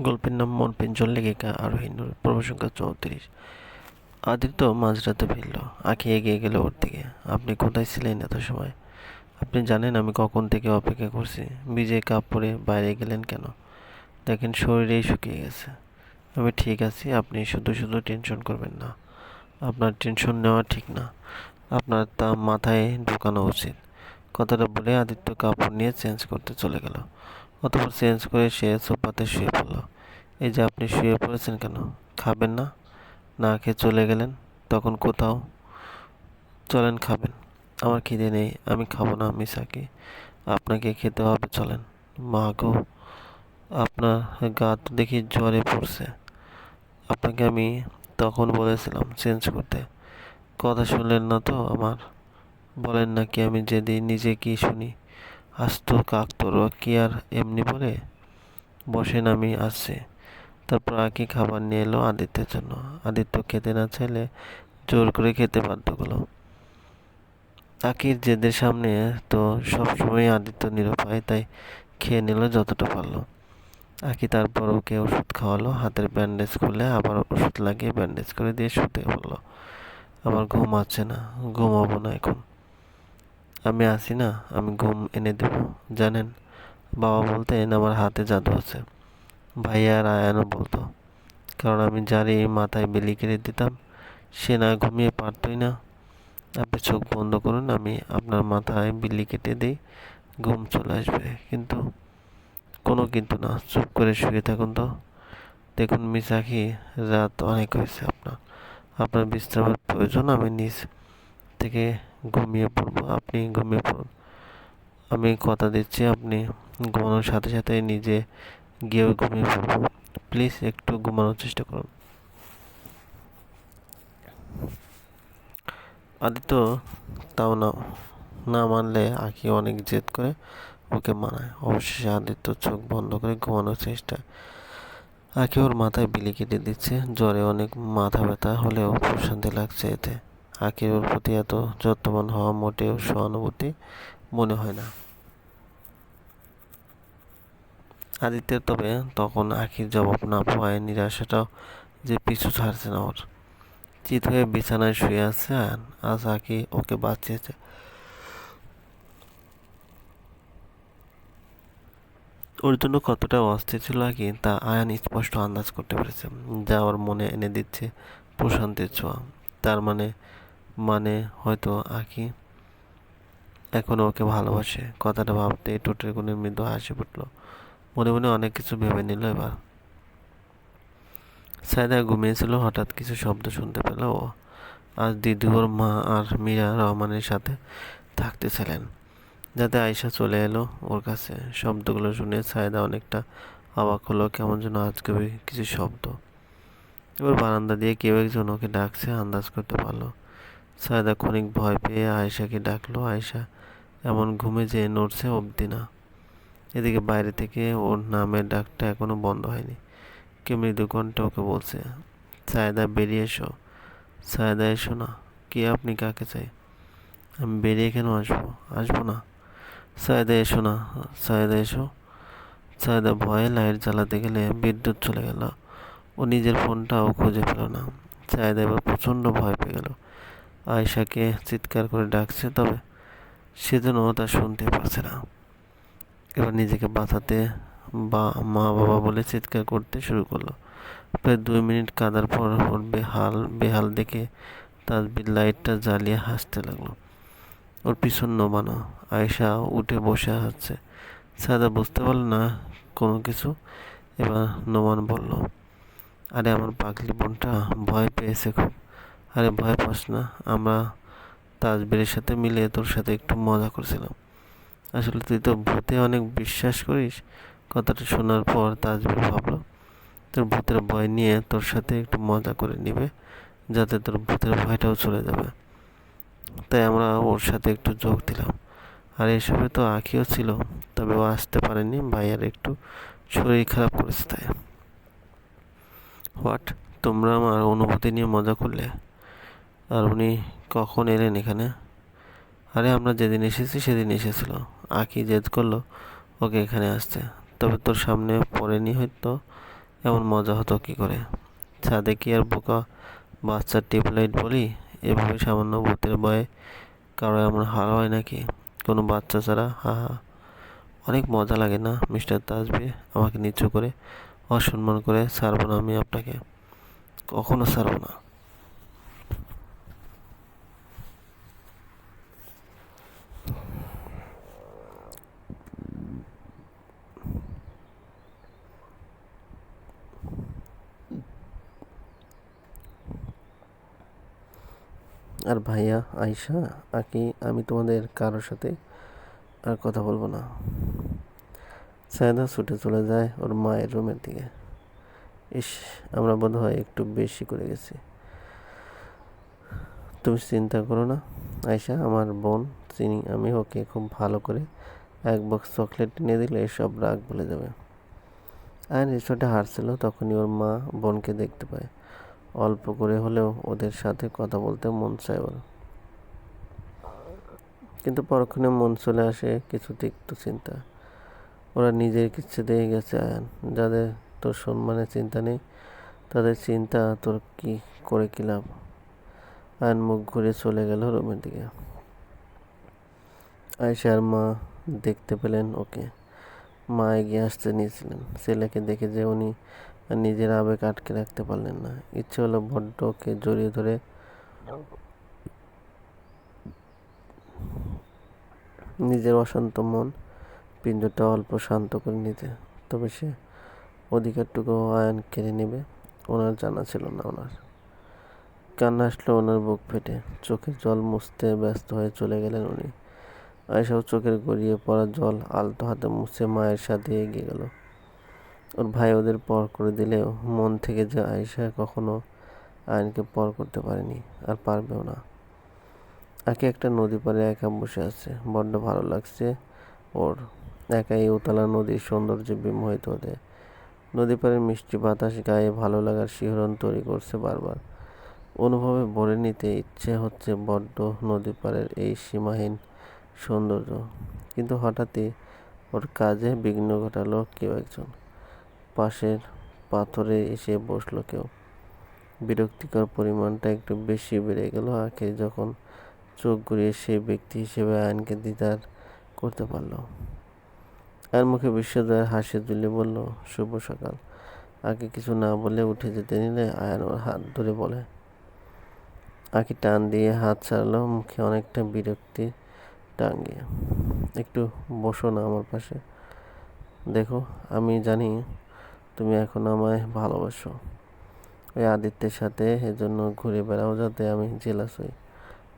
গল্পের নাম মন পেঞ্চল লেখিকা আরোহী নূর পর্ব সংখ্যা চৌত্রিশ। আদিত্য মাঝরাতে ফিরল আঁকি এগিয়ে গেল ওর দিকে। আপনি কোথায় ছিলেন এত সময়? আপনি জানেন আমি কখন থেকে অপেক্ষা করছি। বিজে কাপ পরে বাইরে গেলেন কেন? দেখেন শরীরেই শুকিয়ে গেছে। আমি ঠিক আছি, আপনি শুধু শুধু টেনশন করবেন না। আপনার টেনশন নেওয়া ঠিক না। আপনার তা মাথায় ঢোকানো উচিত। কথাটা বলে আদিত্য কাপড় নিয়ে চেঞ্জ করতে চলে গেল। অতপর চেঞ্জ করে সে সোফাতে শুয়ে পড়ল। এই যে আপনি শুয়ে পড়েছেন কেন? খাবেন না? না খেয়ে চলে গেলেন? তখন কোথাও? চলেন, খাবেন। আমার খিদে নেই, আমি খাব না মিসাকি আপনাকে খেতে হবে, চলেন। মা গো, আপনার গা তো দেখি জ্বরে পড়ছে। আপনাকে আমি তখন বলেছিলাম চেঞ্জ করতে। কথা শুনলেন না তো আমার? বলেন নাকি আমি যদি নিজে কি শুনি? আস্ত কাকতর কি আর এমনি বলে? বসেন আমি আসছি। তারপর আকি খাবার নিয়ে এলো আদিত্যের জন্য। আদিত্য খেতে না চাইলে জোর করে খেতে বাধ্য করল। আকির জেদের সামনে তো সবসময় আদিত্য নিরুপায় তাই খেয়ে নিল যতটা পারল। আকি তারপর ওকে ওষুধ খাওয়ালো, হাতের ব্যান্ডেজ খুলে আবার ওষুধ লাগিয়ে ব্যান্ডেজ করে দিয়ে শুতে বলল, আমার ঘুম আছে না, ঘুমাবো না এখন। আমি আসি না, আমি ঘুম এনে দেব, জানেন? বাবা বলতেন, আমার হাতে জাদু আছে। ভাইয়া আর আয়ানও বলতো, কারণ আমি যারই মাথায় বেলি কেটে দিতাম, সে না ঘুমিয়ে পারতই না। আপনি চোখ বন্ধ করুন, আমি আপনার মাথায় বিল্লি কেটে দিই, ঘুম চলে আসবে। কিন্তু, কোনো কিন্তু না, চুপ করে শুয়ে থাকুন তো। দেখুন মিস আখি রাত অনেক হয়েছে আপনার আপনার বিশ্রামের প্রয়োজন আমি নিজ থেকে ঘুমিয়ে পড়ব, আপনি ঘুমিয়ে পড়ুন। আমি কথা দিচ্ছি, আপনি ঘুমানোর সাথে সাথে নিজে গিয়েও ঘুমিয়ে পড়ব। প্লিজ একটু ঘুমানোর চেষ্টা করুন। আদিত্য, তাও না না মানলে আঁকি অনেক জেদ করে ওকে মানায়। অবশেষে আদিত্য চোখ বন্ধ করে ঘুমানোর চেষ্টা। আঁকি ওর মাথায় বিলি কেটে দিচ্ছে। জ্বরে অনেক মাথা ব্যথা হলেও প্রশান্তি লাগছে এতে। আঁকির ওর প্রতি এত যত্নবান হওয়া মোটেও সহানুভূতি মনে হয় না। আদিত্যের তবে তখন আখির জবাব না পাওয়ায় নিরাশাটাও যে পিছু ছাড়ছে না ওর। চিত হয়ে বিছানায় শুয়ে আছে আজ আকি ওকে বাঁচিয়েছে। ওর জন্য কতটা অস্থির ছিল আকি তা আয়ান স্পষ্ট আন্দাজ করতে পেরেছে। যা ওর মনে এনে দিচ্ছে প্রশান্তির ছোঁয়া। তার মানে মানে হয়তো আঁকি। এখনও ওকে ভালোবাসে। কথাটা ভাবতে টোটের কোনো মৃদু হাসি ফুটলো। মনে মনে অনেক কিছু ভেবে নিল এবার। সায়দা ঘুমিয়েছিল, হঠাৎ কিছু শব্দ শুনতে পেল ও আজ দিদিওর মা আর মীরা রহমানের সাথে থাকতেছিলেন, যাতে আয়সা চলে এলো ওর কাছে। শব্দগুলো শুনে সায়দা অনেকটা অবাক হলো, কেমন যেন আজকে কিছু শব্দ। এবার বারান্দা দিয়ে কেউ একজন ওকে ডাকছে, আন্দাজ করতে পারল সায়দা ক্ষণিক ভয় পেয়ে আয়েশাকে ডাকলো, আয়েশা, এমন ঘুমে যে নড়ছে অবধি না। এদিকে বাইরে থেকে ওর নামের ডাকটা এখনও বন্ধ হয়নি। কে মৃদু কণ্ঠে ওকে বলছে, সায়দা, বেরিয়ে এসো। সায়দা, এসো না। কে আপনি? কাকে চাই? আমি বেরিয়ে কেন আসব? আসব না। সায়দা, এসো না। সায়দা, এসো। সায়দা ভয়ে লাইট জ্বালাতে গেলে বিদ্যুৎ চলে গেল। ও নিজের ফোনটাও খুঁজে পেল না। সায়দা এবার প্রচণ্ড ভয় পেয়ে গেল। আয়সাকে চিৎকার করে ডাকছে, তবে সেজন্য তা শুনতে পারছে না। এবার নিজেকে বাঁচাতে বা মা বাবা বলে চিৎকার করতে শুরু করল। প্রায় দুই মিনিট কাঁদার পর ওর বেহাল বেহাল দেখে তাজবির লাইটটা জ্বালিয়ে হাসতে লাগল। ওর পিছন নমানো আয়সা উঠে বসে আছে। সাদা বুঝতে পারল না কোনো কিছু। এবার নোমান বলল, আরে, আমার পাগলি বোনটা ভয় পেয়েছে খুব। আরে ভয় পাস না, আমরা তাজবিরের সাথে মিলে তোর সাথে একটু মজা করছিলাম। আসলে তুই তো ভূতে অনেক বিশ্বাস করিস, কথাটা শোনার পর তাজবির ভাবলো, তোর ভূতের ভয় নিয়ে তোর সাথে একটু মজা করে নিবে, যাতে তোর ভূতের ভয়টাও চলে যাবে। তাই আমরা ওর সাথে একটু যোগ দিলাম। আর এসবে তো আঁকিও ছিল, তবে ও আসতে পারেনি ভাইয়ার একটু শরীর খারাপ করেছে তাই। হোয়াট, তোমরা আমার অনুভূতি নিয়ে মজা করলে? আর উনি কখন এলেন এখানে? আরে আমরা যেদিন এসেছি সেদিন এসেছিল। আঁকি জেদ করল ওকে এখানে আসতে। তবে তোর সামনে পড়েনি হয়তো? এমন মজা হতো কি করে? ছাদে কি আর বোকা বাচ্চার টিউবলাইট বলি? এভাবে সামান্য ভূতের ভয়ে কারও এমন হার হয় নাকি? কোনো বাচ্চা ছাড়া? হা হা। অনেক মজা লাগে না, মিস্টার তাজবি আমাকে নিচু করে অসম্মান করে ছাড়বো না আমি আপনাকে। কখনো ছাড়বো না। আর ভাইয়া আয়শা, আকি, আমি তোমাদের কারোর সাথে আর কথা বলব না। সায়দা ছুটে চলে যায় ওর মায়ের রুমের দিকে। ইস, আমরা বোধ হয় একটু বেশি করে গেছি। তুমি চিন্তা করো না, আয়শা, আমার বোন চিনি আমি ওকে খুব ভালো করে এক বক্স চকলেট এনে দিলে সব রাগ ভুলে যাবে। আর রিসোর্টে হারছিল তখনই ওর মা বোনকে দেখতে পায়। অল্প করে হলেও ওদের সাথে কথা বলতে মন চায় ওর। কিন্তু পরক্ষণে মন চলে আসে কিছু তিক্ত চিন্তা। ওরা নিজের কিচ্ছে দিয়ে গেছে, আয়ান। যাদের তোর সম্মানের চিন্তা নেই, তাদের চিন্তা, তোর কি করে কি লাভ? আয়ন মুখ ঘুরে চলে গেল রুমের দিকে। আয়সার মা দেখতে পেলেন ওকে। মা এগিয়ে আসতে নিয়েছিলেন। ছেলেকে দেখে যে উনি নিজের আবেগ আটকে রাখতে পারলেন না। ইচ্ছে হলো বড্ড ওকে জড়িয়ে ধরে নিজের অশান্ত মন পিঞ্জটা অল্প শান্ত করে নিতে। তবে সে অধিকারটুকু আয়ন কেড়ে নেবে, ওনার জানা ছিল না ওনার। কান্না আসলো ওনার বুক ফেটে। চোখের জল মুছতে ব্যস্ত হয়ে চলে গেলেন উনি। আয়সাও চোখের গড়িয়ে পড়া জল আলতো হাতে মুছে মায়ের সাথে এগিয়ে গেল। ওর ভাই ওদের পর করে দিলেও মন থেকে যে আয়সা কখনো আইনকে পর করতে পারেনি, আর পারবেও না। একে একটা নদী পাড়ে একা বসে আছে, বড্ড ভালো লাগছে ওর। একা এই উতলা নদীর সৌন্দর্যে বিমোহিত হতে। নদী পাড়ের মিষ্টি বাতাস গায়ে ভালো লাগার শিহরণ তৈরি করছে বারবার। অনুভবে ভরে নিতে ইচ্ছে হচ্ছে বড্ড নদী পাড়ের এই সীমাহীন সৌন্দর্য। কিন্তু হঠাৎই ওর কাজে বিঘ্ন ঘটালো কেউ একজন। পাশের পাথরে এসে বসল কেউ। বিরক্তিকর পরিমাণটা একটু বেশি বেড়ে গেল আখে যখন চোখ ঘুরিয়ে সেই ব্যক্তি হিসেবে আয়নকে দিদার করতে পারল। আর মুখে বিশ্বদয়ের হাসি তুলে বলল, শুভ সকাল। আগে কিছু না বলে উঠে যেতে নিলে আয়ন ওর হাত ধরে বলে। আঁকি টান দিয়ে হাত ছাড়লো, মুখে অনেকটা বিরক্তি টাঙ্গিয়ে একটু বসো না আমার পাশে। দেখো, আমি জানি তুমি এখন আমায় ভালোবাসো। ওই আদিত্যের সাথে এজন্য ঘুরে বেড়াও যাতে আমি জেলাস হই।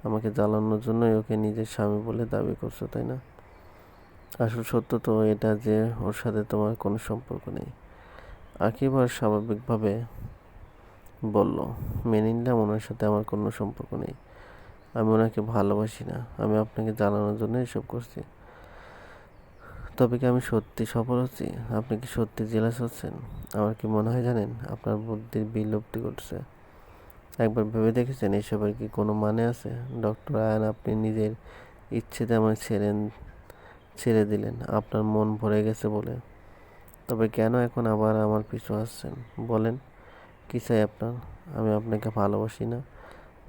আমাকে জ্বালানোর জন্যই ওকে নিজের স্বামী বলে দাবি করছ, তাই না? আসল সত্য তো এটা যে ওর সাথে তোমার কোনো সম্পর্ক নেই। আকিবার স্বাভাবিকভাবে বলল, মেনে নিলাম ওনার সাথে আমার কোনো সম্পর্ক নেই। আমি ওনাকে ভালোবাসি না। আমি আপনাকে জানানোর জন্য এসব করছি। তবে কি আমি সত্যি সফল হচ্ছি? আপনি কি সত্যি জেলাস হচ্ছেন? আমার কি মনে হয় জানেন? আপনার বুদ্ধির বিলুপ্তি ঘটছে। একবার ভেবে দেখেছেন এসবের কি কোনো মানে আছে? ডক্টর আয়ন, আপনি নিজের ইচ্ছেতে আমায় ছেড়েন ছেড়ে দিলেন। আপনার মন ভরে গেছে বলে। তবে কেন এখন আবার আমার পিছু আসছেন? বলেন, কী চাই আপনার? আমি আপনাকে ভালোবাসি না।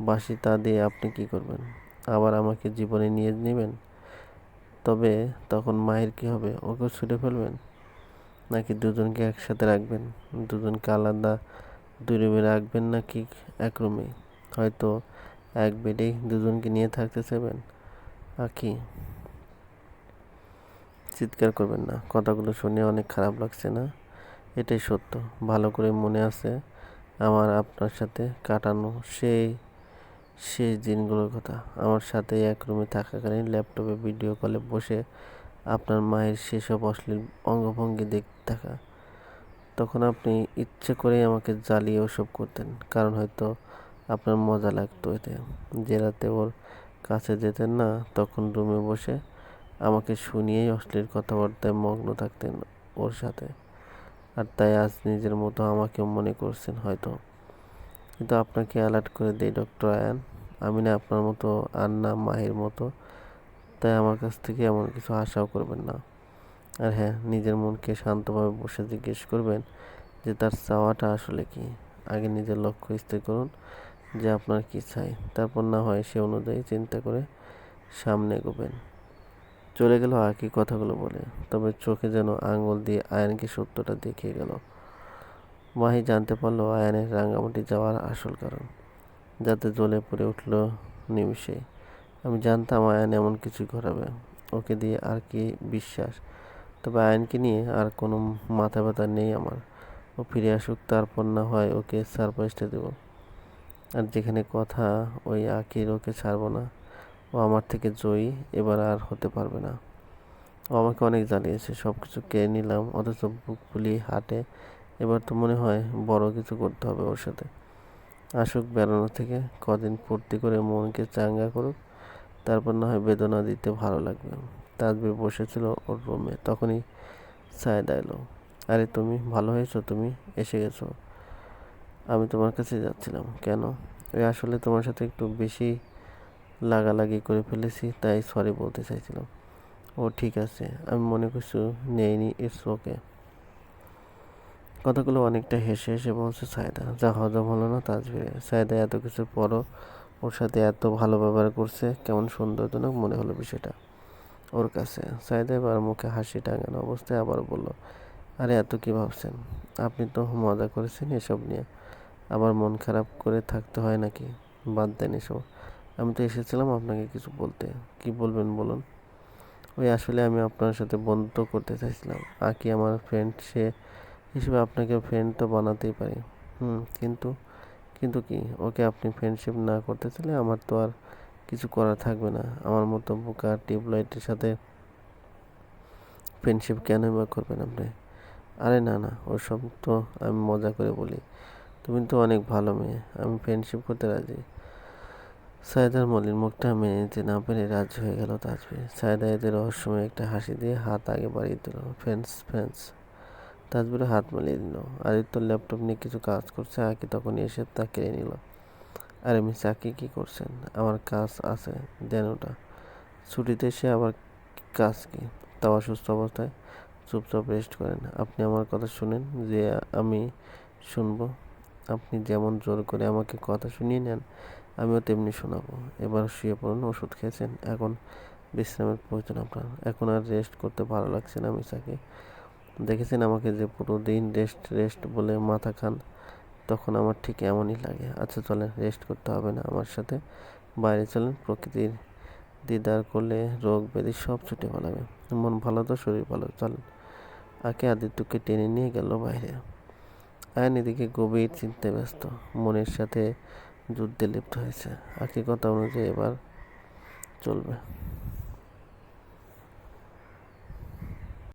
বাসি তা দিয়ে আপনি কি করবেন? আবার আমাকে জীবনে নিয়ে নেবেন? তবে তখন মায়ের কি হবে? ওকেও ছুটে ফেলবেন? নাকি দুজনকে একসাথে রাখবেন? দুজনকে আলাদা দুই রুমে রাখবেন নাকি এক রুমে? হয়তো এক বেডেই দুজনকে নিয়ে থাকতে চাইবেন। আকি চিৎকার করবেন না। কথাগুলো শুনে অনেক খারাপ লাগছে না? এটাই সত্য। ভালো করে মনে আছে আমার আপনার সাথে কাটানো সেই শেষ দিনগুলোর কথা। আমার সাথে এক রুমে থাকাকালীন ল্যাপটপে ভিডিও কলে বসে আপনার মায়ের সেসব অশ্লীল অঙ্গভঙ্গি দেখতে থাকা তখন আপনি ইচ্ছে করেই আমাকে জ্বালিয়ে ওসব করতেন, কারণ হয়তো আপনার মজা লাগতো এতে। যে রাতে ওর কাছে যেতেন না, তখন রুমে বসে আমাকে শুনিয়েই অশ্লীল কথাবার্তায় মগ্ন থাকতেন ওর সাথে। আর তাই আজ নিজের মতো আমাকেও মনে করছেন হয়তো। কিন্তু আপনাকে অ্যালার্ট করে দেই, ডক্টর আয়ান। আমি না আপনার মতো আর না মাহির মতো, তাই আমার কাছ থেকে এমন কিছু আশাও করবেন না। আর হ্যাঁ নিজের মনকে শান্তভাবে বসে জিজ্ঞেস করবেন যে তার চাওয়াটা আসলে কি? আগে নিজের লক্ষ্য স্থির করুন যে আপনার কি চাই, তারপর না হয় সে অনুযায়ী চিন্তা করে সামনে এগোবেন। চলে গেল আকি কথাগুলো বলে, তবে চোখে যেন আঙুল দিয়ে আয়নকে সত্যটা দেখিয়ে গেল। মাহি জানতে পারল আয়নের রাঙ্গামাটি যাওয়ার আসল কারণ। যাতে জ্বলে পড়ে উঠল নিমিষেই আমি জানতাম আয়ন এমন কিছু ঘটাবে। ওকে দিয়ে আর কি বিশ্বাস? তবে আয়নকে নিয়ে আর কোনো মাথা ব্যথা নেই আমার। ও ফিরে আসুক, তারপর না হয় ওকে সারপ্রাইজটা দেবো। আর যেখানে কথা, ওই আকির ওকে ছাড়বো না। ও আমার থেকে জয়ী, এবার আর হতে পারবে না। ও আমাকে অনেক জ্বালিয়েছে সব কিছু কেড়ে নিলাম, অথচ বুক ফুলিয়ে হাঁটে। এবার তো মনে হয় বড় কিছু করতে হবে ওর সাথে। আসুক বেড়ানো থেকে, কদিন ফুর্তি করে মনকে চাঙ্গা করুক, তারপর না হয় বেদনা দিতে ভালো লাগবে। তাজবির বসেছিল ওর রুমে তখনই সায়দা এলো আরে তুমি ভালো হয়েছো, তুমি এসে গেছো। আমি তোমার কাছে যাচ্ছিলাম। কেন? ওই আসলে তোমার সাথে একটু বেশি লাগালাগি করে ফেলেছি, তাই সরি বলতে চাইছিলাম। ও ঠিক আছে, আমি মনে করছি নেইনি ইটস ওকে কথাগুলো অনেকটা হেসে হেসে বলছে, সায়দা, যা হজম হলো না তাজবিরে সায়দা এত কিছুর পরও ওর সাথে এত ভালো ব্যবহার করছে, কেমন সুন্দরজনক মনে হলো বিষয়টা ওর কাছে। সায়দা এবার মুখে হাসি টাঙানো অবস্থায় আবার বলল, আরে, এত কি ভাবছেন? আপনি তো মজা করেছেন এসব নিয়ে। আবার মন খারাপ করে থাকতে হয় নাকি? বাদ দেন এসব। আমি তো এসেছিলাম আপনাকে কিছু বলতে। কি বলবেন বলুন? ওই, আসলে আমি আপনার সাথে বন্ধুত্ব করতে চাইছিলাম। আকি, আমার ফ্রেন্ড সে হিসেবে আপনাকে ফ্রেন্ড তো বানাতেই পারি। হুম, কিন্তু কিন্তু কি? ওকে আপনি ফ্রেন্ডশিপ না করতে চাইলে আমার তো আর কিছু করার থাকবে না। আমার মতো বোকা টিউবলাইটের সাথে ফ্রেন্ডশিপ কেন বা করবেন আপনি? আরে না না, ওসব তো আমি মজা করে বলি। তুমি তো অনেক ভালো মেয়ে, আমি ফ্রেন্ডশিপ করতে রাজি। সায়দার মলির মুখটা মেনে নিতে না পেরে রাজি হয়ে গেল তাজবির। সায়দা এদের রহস্যময় একটা হাসি দিয়ে হাত আগে বাড়িয়ে দিল। ফ্রেন্ডস ফ্রেন্ডস তাজবিরে হাত মিলিয়ে দিল। আদিত্য ল্যাপটপ নিয়ে কিছু কাজ করছে, আকি তখনই এসে তা কেড়ে নিল। আরে মিস আকি কী করছেন? আমার কাজ আছে, দেন ওটা। ছুটিতে এসে আবার কাজ কি? তাও অসুস্থ অবস্থায় চুপচাপ রেস্ট করেন। আপনি আমার কথা শুনেন যে আমি শুনব। আপনি যেমন জোর করে আমাকে কথা শুনিয়ে নেন, আমিও তেমনি শোনাবো। এবার শুয়ে পড়ুন, ওষুধ খেয়েছেন। এখন বিশ্রামের প্রয়োজন আপনার। এখন আর রেস্ট করতে ভালো লাগছে না মিসাকে দেখেছেন আমাকে যে পুরো দিন রেস্ট রেস্ট বলে মাথা খান, তখন আমার ঠিক এমনই লাগে। আচ্ছা চলেন রেস্ট করতে হবে না, আমার সাথে। বাইরে চলেন, প্রকৃতির দিদার করলে রোগ ব্যাধি সব ছুটে পালাবে। মন ভালো তো, শরীর ভালো, চলেন। আকে আদিত্যকে টেনে নিয়ে গেল বাইরে। আয়ন এদিকে গভীর চিন্তায় ব্যস্ত, মনের সাথে যুদ্ধে লিপ্ত হয়েছে। আকে কথা অনুযায়ী এবার চলবে।